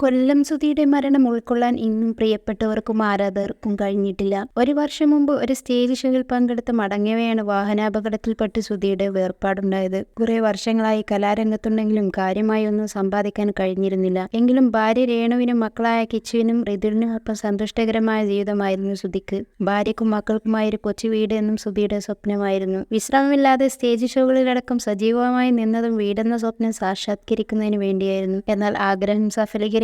കൊല്ലം സുധിയുടെ മരണം ഉൾക്കൊള്ളാൻ ഇന്നും പ്രിയപ്പെട്ടവർക്കും ആരാധകർക്കും കഴിഞ്ഞിട്ടില്ല. ഒരു വർഷം മുമ്പ് ഒരു സ്റ്റേജ് ഷോയിൽ പങ്കെടുത്ത് മടങ്ങിയവയാണ് വാഹനാപകടത്തിൽപ്പെട്ട് സുധിയുടെ വേർപാടുണ്ടായത്. കുറെ വർഷങ്ങളായി കലാരംഗത്തുണ്ടെങ്കിലും കാര്യമായി ഒന്നും സമ്പാദിക്കാൻ കഴിഞ്ഞിരുന്നില്ല. എങ്കിലും ഭാര്യ രേണുവിനും മക്കളായ കിച്ചുവിനും ഋതുവിനും ഒപ്പം സന്തുഷ്ടകരമായ ജീവിതമായിരുന്നു സുധിക്ക്. ഭാര്യക്കും മക്കൾക്കുമായി ഒരു കൊച്ചു വീട് എന്നും സുധിയുടെ സ്വപ്നമായിരുന്നു. വിശ്രമമില്ലാതെ സ്റ്റേജ് ഷോകളിലടക്കം സജീവമായി നിന്നതും വീടെന്ന സ്വപ്നം സാക്ഷാത്കരിക്കുന്നതിന് വേണ്ടിയായിരുന്നു. എന്നാൽ ആഗ്രഹം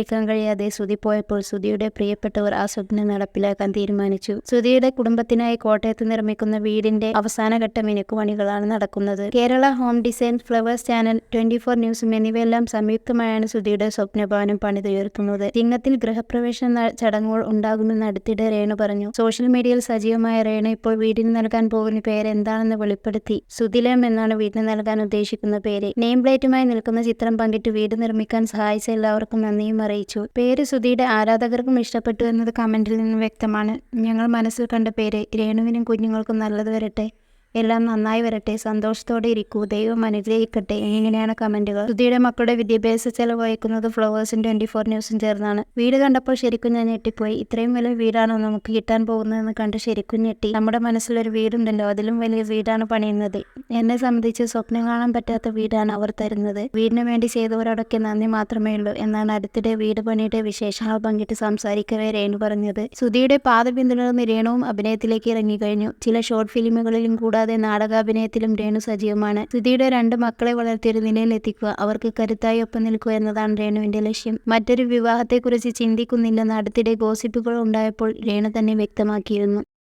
സഫലീകരിക്കാൻ കഴിയാതെ സുധി പോയപ്പോൾ സുധിയുടെ പ്രിയപ്പെട്ടവർ ആ സ്വപ്നം നടപ്പിലാക്കാൻ തീരുമാനിച്ചു. സുധിയുടെ കുടുംബത്തിനായി കോട്ടയത്ത് നിർമ്മിക്കുന്ന വീടിന്റെ അവസാനഘട്ട മിനുക്കുപണികളാണ് നടക്കുന്നത്. Kerala home design Flowers channel twenty four ന്യൂസും എന്നിവയെല്ലാം സംയുക്തമായാണ് സുധിയുടെ സ്വപ്നഭവനം പണിതുയർത്തുന്നത്. ചിങ്ങത്തിൽ ഗൃഹപ്രവേശന ചടങ്ങുകൾ ഉണ്ടാകുമെന്ന് അടുത്തിടെ രേണു പറഞ്ഞു. സോഷ്യൽ മീഡിയയിൽ സജീവമായ രേണു ഇപ്പോൾ വീടിന് നൽകാൻ പോകുന്ന പേര് എന്താണെന്ന് വെളിപ്പെടുത്തി. സുതിലം എന്നാണ് വീടിന് നൽകാൻ ഉദ്ദേശിക്കുന്ന പേര്. നെയിം പ്ലേറ്റുമായി നിൽക്കുന്ന ചിത്രം പങ്കിട്ട് വീട് നിർമ്മിക്കാൻ സഹായിച്ച എല്ലാവർക്കും നന്ദിയും അറിയിച്ചു. പേര് സുധിയുടെ ആരാധകർക്കും ഇഷ്ടപ്പെട്ടു എന്നത് കമന്റിൽ നിന്ന് വ്യക്തമാണ്. ഞങ്ങൾ മനസ്സിൽ കണ്ട പേര് രേണുവിനും കുഞ്ഞുങ്ങൾക്കും നല്ലത് വരട്ടെ. എല്ലാം നന്നായി വരട്ടെ. സന്തോഷത്തോടെ ഇരിക്കൂ. ദൈവം അനുഗ്രഹിക്കട്ടെ. ഇങ്ങനെയാണ് കമന്റുകൾ. സുധിയുടെ മക്കളുടെ വിദ്യാഭ്യാസ ചെലവ് വഹിക്കുന്നത് ഫ്ലവേഴ്സും ട്വന്റി ഫോർ ന്യൂസും ചേർന്നാണ്. വീട് കണ്ടപ്പോൾ ശരിക്കും ഞാൻ ഞെട്ടിപ്പോയി. ഇത്രയും വലിയ വീടാണോ നമുക്ക് കിട്ടാൻ പോകുന്നതെന്ന് കണ്ട് ശരിക്കും ഞെട്ടി. നമ്മുടെ മനസ്സിലൊരു വീടുണ്ടല്ലോ. അതിലും വലിയ വീടാണ് പണിയുന്നത്. എന്നെ സംബന്ധിച്ച് സ്വപ്നം കാണാൻ പറ്റാത്ത വീടാണ് അവർ തരുന്നത്. വീടിന് വേണ്ടി ചെയ്തവരോടൊക്കെ നന്ദി മാത്രമേ ഉള്ളൂ. എന്നാണ് അടുത്തിടെ വീട് പണിയുടെ വിശേഷങ്ങൾ പങ്കിട്ട് സംസാരിക്കവേ രേണു പറഞ്ഞത്. സുധിയുടെ പാത പിന്തുടർന്ന് രേണുവും അഭിനയത്തിലേക്ക് ഇറങ്ങിക്കഴിഞ്ഞു ചില ഷോർട്ട് ഫിലിമുകളിലും കൂടാതെ നാടകാഭിനയത്തിലും രേണു സജീവമാണ്. സുധിയുടെ രണ്ട് മക്കളെ വളർത്തിയൊരു നിലയിലെത്തിക്കുക അവർക്ക് കരുത്തായി ഒപ്പം നിൽക്കുക എന്നതാണ് രേണുവിന്റെ ലക്ഷ്യം. മറ്റൊരു വിവാഹത്തെക്കുറിച്ച് ചിന്തിക്കുന്നില്ലെന്ന് അടുത്തിടെ ഗോസിപ്പുകൾ ഉണ്ടായപ്പോൾ രേണു തന്നെ വ്യക്തമാക്കിയിരുന്നു.